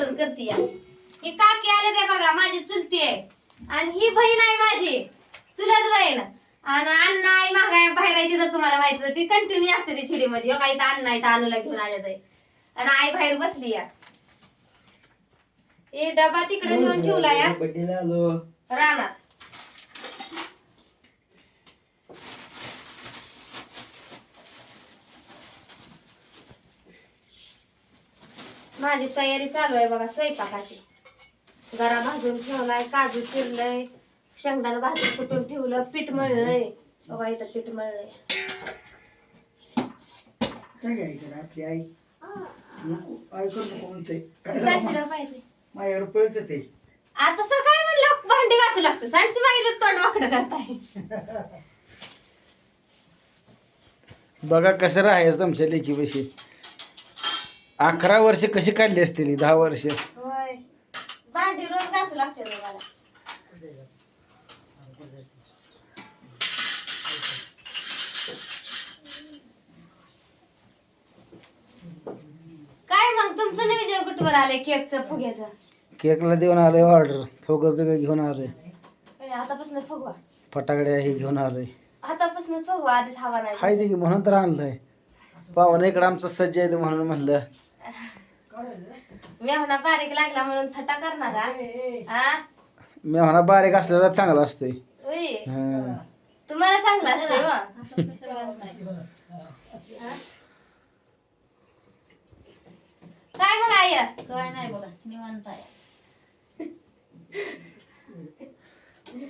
वरण करते या. ही काकी आले ते बघा माझी चुलती आहे. आणि ही बहीण आहे माझी. चुलत बहीण. आणि अण्णा आई महागाय बाहेर आहे तिथं तुम्हाला माहिती. ती कंटिन्यू असते ती चिडीमध्ये हो काही तर अण्णा आहे तर अनुला घेऊन आले ते आणि आई बाहेर बसली या. हे डबा तिकडे नेऊन ठेवला या. रानात. माझी तयारी चालू आहे बघा स्वयंपाकाची. गरा भाजून ठेवलाय काजू चिरलंय शेंगदाणा भाजून कुटून ठेवलं पीठ मळलंय. बघा इथं पीठ मळलंय. माझ्याकडे पळत ते. आता सकाळी म्हणलं भांडी घासू लागतं. सांडशी मागितलं तोंड वाकडं करताय. बघा कसं राहायचं तुमच्या लेखी अकरा वर्ष कशी काढली असतील दहा वर्ष? होय. भांडी रोज घासू लागते रे मला. काय मग तुमचं नियोजन कुठवर आलंय केकचं फुग्याचं? केकला देऊन आलोय ऑर्डर फुगं बिगं घेऊन आलोय. ए, आतापासून फुगवा. फटाकड्या हे घेऊन आलोय. आतापासून फुगवा आधीच हवा नाही. हाय ते म्हणून तर आणलंय. पाहुणा इकडं आमचं सज्ज आहे म्हणून म्हणलं. मेहना बारीक लागला म्हणून थटा करणार का हा? मी म्हणा बारीक असलेला चांगला असतोय. उई, हं. तुम्हाला चांगलं असतंय व काय मग आई? काय नाही बघा निवांत आहे.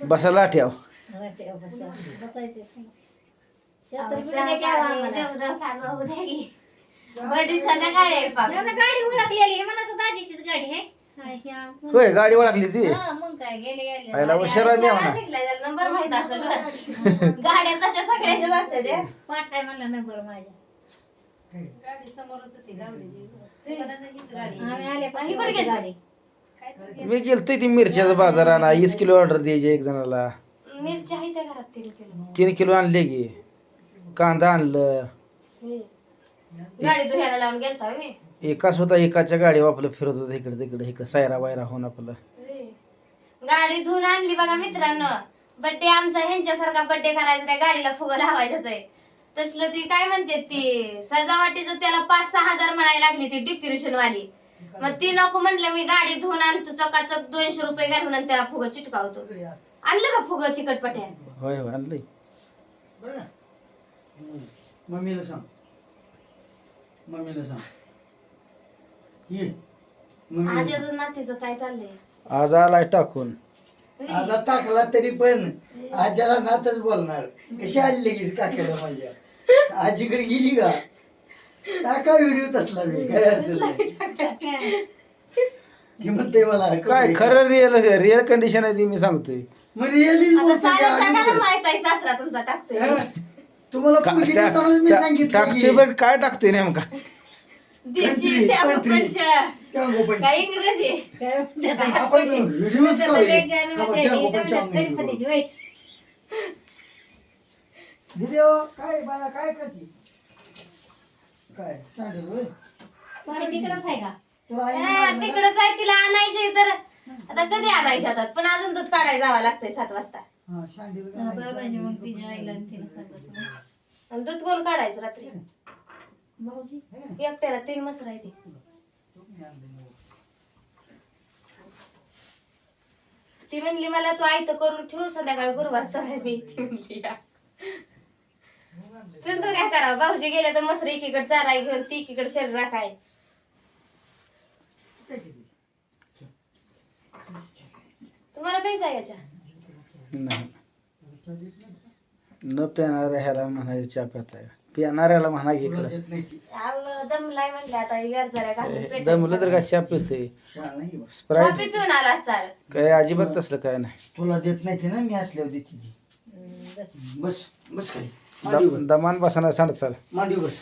बसायला ठेव बसायचे छत्र आमच्या बित्र घ्यावं गाडी आम्हाला. जेवढं खाणं होऊ द्या की. बडी संध्याकाळी आहे पाक. यांना गाडी ओळखलेली आहे दाजीचीच गाडी आहे हाय, ह्या. होय गाडी ओळखली ती हा, मग काय गेले गेले आयला उशिरा मी शाळा म्हणा शिकलाय त्याला नंबर माहीत असेल बरं. गाड्या तशा सगळ्यांच्याच असतात हे. पाठ आहे म्हणला नंबर माझ्या आम्ही आणि आल्यापासून कुठे गेली? गाडी मी गेलतोय ती मिरच्याचा बाजार आणा वीस किलो ऑर्डर द्यायची एक जणाला मिरची आहे त्या घरात तीन किलो तीन किलो आणले की कांदा आणलं. गाडी धुयाला लावून गेलता होय? मी. एकाच होता एकाच्या गाडी आपलं फिरत होतं इकडे तिकडे इकडे सायरा वायरा होऊन आपलं. गाडी धुवून आणली बघा मित्रांनो. बड्डे आमचा ह्यांच्यासारखा बड्डे करायचा त्या गाडीला फुगं लावायचं ते. तसलं ती काय म्हणते ती सजावटीचं त्याला पाच सहा हजार म्हणायला लागली ती डेकोरेशन वाली मग ती नको म्हणलं मी गाडी धुवून आणतो चकाचक दोनशे रुपये घालून आणि त्याला फुगं चिटकावतो. आणलं का फुगं चिकटपट्या? होय होय आणलंय. बरं का? मम्मीला सांग. मम्मीला सांग. ये. आज सांग. अजून नातीचं काय चाललंय? आज आलाय टाकून. आता टाकला तरी पण आज्याला नातच बोलणार. कशी आली लगेच काकेला माझ्या? आजीकडे गेली का? टाका व्हिडिओ तसला मी. काय अडचण नाही. ती म्हणते मला काय खरं रिअल रिअल कंडिशन आहे ती मी सांगतोय. म्हणजे आता साऱ्या का? जगाला माहीत आहे सासरा तुमचा टाकतोय? तुम्हाला का- पोरगी त्या- देतानाच मी त्या- सांगितलं टाकते की पण काय टाकतोय नेमका? देशी. काय इंग्रजी? काय म्हणतात? आपण व्हिडिओच इथं म्हणतात गणपतीची, काय बाळा काय करते? काय? होय? पाणी तिकडंच आहे का? तुला आई हा, मारलं ना? तिकडं जाय तिला आणायचे तर आता कधी आणायचे हातात पण अजून दूध काढायला जावं लागतंय सात वाजता. हा, आता मग तिच्या आईला आणि तिला सांगायचं. आणि दूध कोण काढायचं रात्री. भाऊजी एकट्याला तीन मसर आहे ती ती म्हणली मला तू आयत करून ठेव संध्याकाळी गुरुवार सगळ्या मी ती म्हणली. नंतर काय करावं भाऊजी गेले तर मसर एकीकडे चाराय घेऊन ती एकीकडे शरीर राखाय? तुम्हाला पैसा आहे याच्या. नाही. न पिणाऱ्या ह्याला म्हणायचं चहा पिताय पिणाऱ्याला म्हणा की तुला इकडं. देत नाही ती. अहो, दमलाय म्हणले आता यार जरा घालून ए, पेटायचं. दमलं तर का चहा पितोय? शहा नाही बा. स्प्राईट कॉफी पिऊन आला चाल. काय अजिबात तसलं काय नाही. तुला देत नाही ती ना मी असल्यावर देते ती. बस बस काय मांडी दमान बसणार सांड चाल. मांडी बस.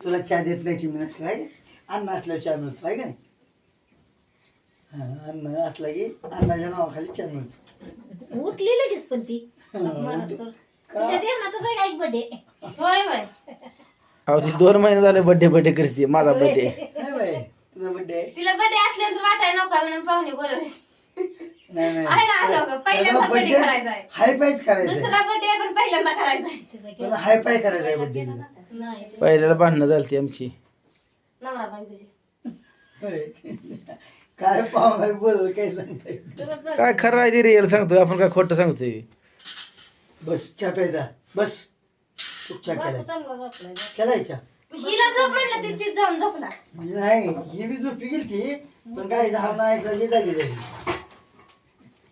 तुला चहा देत नाही ती मी नसलं काय अन्न असल्यावर चहा मिळतो आहे का नाही? हा, अन्न असला की अन्नाच्या नावाखाली चहा मिळतो. उठली लगेच पण ती. तिच्या ध्यानातच आहे का एक बर्थडे होय होय. अहो ती दोन महिने झाले बड्डे बड्डे करते माझा बड्डे नाही बाई तुझा बर्थडे आहे तिला बर्थडे असल्यानंतर वाटायला नको म्हणून पाहुणे बोलवले. नाही नाही. आहे ना, आलो का? पहिल्यांदा त्याचा birthday birthday करायचा आहे. हाय पायच करायचं आहे. दुसरा बर्थडे पण पहिल्यांदा करायचा आहे. तिचं केलं. त्याला हाय पाय करायचं आहे बर्थडे नाही. पहिल्याला भांडणं झालती आमची. नवरा बायकोची काय पाहुणार बोल काय सांगताय? काय खरं आहे ते रिअल सांगतोय आपण काय खोटं सांगतोय? बस चहा प्यायचा बस. तू चहा केलाय. चांगला झोपलाय. केलाय चहा. हिला झोप म्हटलं ती तीच जाऊन झोपला म्हणजे नाही ही बी झोपी गेली ती पण गाडीचा हवा ऐकला हे झाली झाली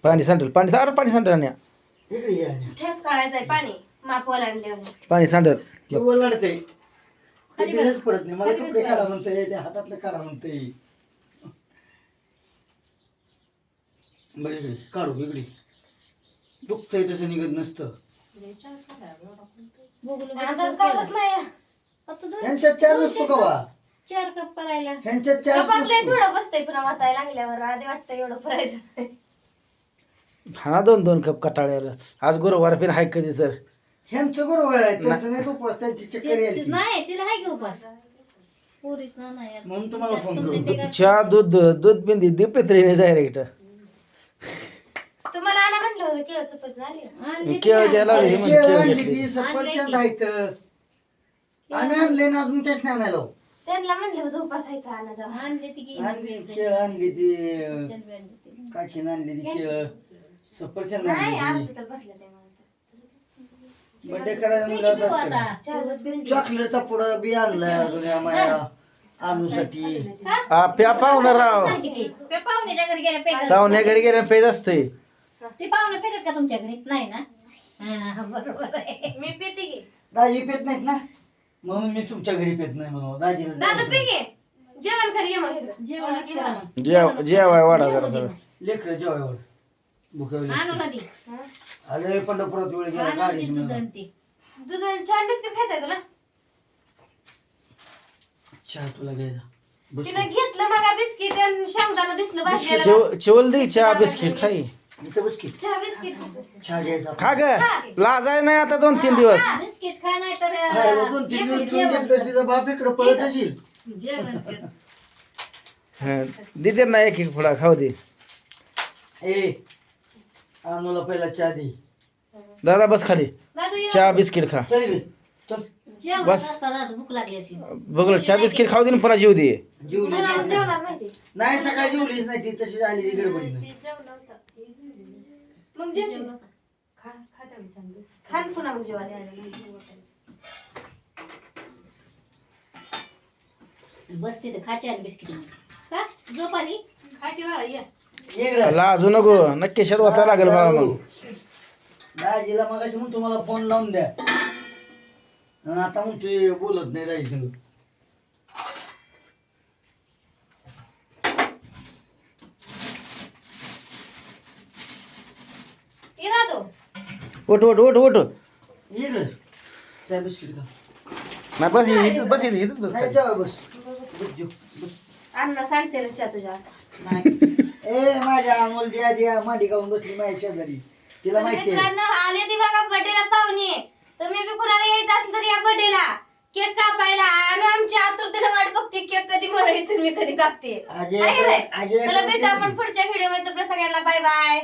पाणी सांडेल पाणी अरे पाणी सांडेल आणि इकडे ये आणि. ठेस काढायचंय पाणी. माप ओलांडले पाणी सांडेल. ती ओलांडते ते दिलंच पडत नाही. मला कपडे काढा म्हणतंय ते हातातलं काढा म्हणतंय. बरं इकडे काढू इकडे. दुखतंय तसं निघत नसतं. अंदाज काढत नाही. आता दोन- ह्यांच्यात चहा नसतो का वा चार कप करायला. कपातलंय नसतो. थोडं बसतंय पुन्हा वाचायला लागल्यावर. आधी वाटतं एवढं करायचं हा दोन दोन कप कटाळ्याला. आज गुरुवार फिर हाय कधी तर. ह्यांचं बरोबर आहे त्यांचं नाही तो उपवास त्यांची चक्कर ते- यायची ते- नाही तिला आहे की उपास पुरीचा नाही. आता. म्हणून तुम्हाला फोन तुमच्या करू. ते काय- चहा दूध दूध बिंदी दिपेत्रीने डायरेक्ट तुम्हाला आणा म्हटलं होतं केळं सफरचंद आली का? आणली केळ ती घ्यायला लागली म्हणजे केळं आणली घेतली. ती सफरचंद आहेत आम्ही आणले. ना अजून तेच नाही आणायला. त्यांना म्हणलं होतं उपास आहे तर आणा जाऊ. आणली ती की आणली केळ आणली ती. आणली ती. काकीन आणली ती केळ. सफरचंद नाही आणली अर्ध तर भरलं ते मला बर्थडे करायला? असतं. चॉकलेटचा पुडा बी आणलाय अजून या माया आणूसाठी. हा? प्या पाहुणं राव. पाहुण्याच्या गेल्या. पाहुण्या घरी गेल्या पेज असते ते पाहुणे पेतात का तुमच्या घरी? नाही ना? हा, बरोबर आहे. मी पिते की. दाजी पेत नाहीत ना? म्हणून मी तुमच्या घरी पेत नाही म्हणून. दाजीला दादू पी जेवण करी ये मग इकडं. जेवणच करा मग. जेव जेवाय वाडा जरा जरा. लेकर जेवायवर भुकवले आणू ना ती आले पंढरपुरात वेळ गेला आणू गाडी ती घेऊन दूध आणि ती. दूध आणि छान बिस्किट खायचंय तुला? चहा तुला बस. तिनं घेतलं मग बिस्किट आणि शेंगदाणा दिसलं चिव चिवल दे चहा बिस्किट खाई. इथं बस की चहा बिस्किट चहा घ्यायचा. खा ग. लाजाय नाही आता दोन तीन दिवस. बिस्किट खा नाही तर खायला दोन तीन दिवस ठेवून घेतलं तिचा बाप इकडं पळत असेल. जेवण कर. हं, देते ना एक एक फुडा खाऊ दे. ए अनुला पहिला चहा दे. दादा बस खाली. दादू ये. चहा बिस्किट खा. चल रे चल. जेवण बस. भूक लागली असेल. बघलं चहा बिस्किट खाऊ दे ना पुन्हा जेव दे. जेवली मला जेवणार नाही ते. नाही सकाळी जेवलीच नाही ती तशी झाली ती गडबडीनं मग जेव खान पुन्हा मग जेवायचं बस तिथे खायचे आणि बिस्किट. का? झोप आली? लाजू नको नक्की शेत वाचा लागेल बाबा मग. दाजीला मगाशी म्हणून तुम्हाला फोन लावून द्या. आणि आता म्हणतोय बोलत नाही दाजी संग ये दादू इकडं चहा बिस्किट खा. नाही बस बस इथं इथंच बस नाही खाली. जेवा बस. बस जेव बस. अण्णा सांगते ना चहा तुझ्या. नाही ए माझ्या अनोल द्या द्या. मांडी गाऊन बसली माझ्या शेजारी. तिला माहिती आहे. मित्रांनो आले ती बघा बर्थडेला पाहुणे. तुम्ही बी कुणाला यायचं असेल तर या बर्थडेला केक कापायला. आणि आमच्या आतुरतेने वाट बघते. केक कधी बरं मी कधी कापते. अजय आहे का नाही? अजय चला भेटू आपण पुढच्या व्हिडिओमध्ये. सगळ्यांना बाय बाय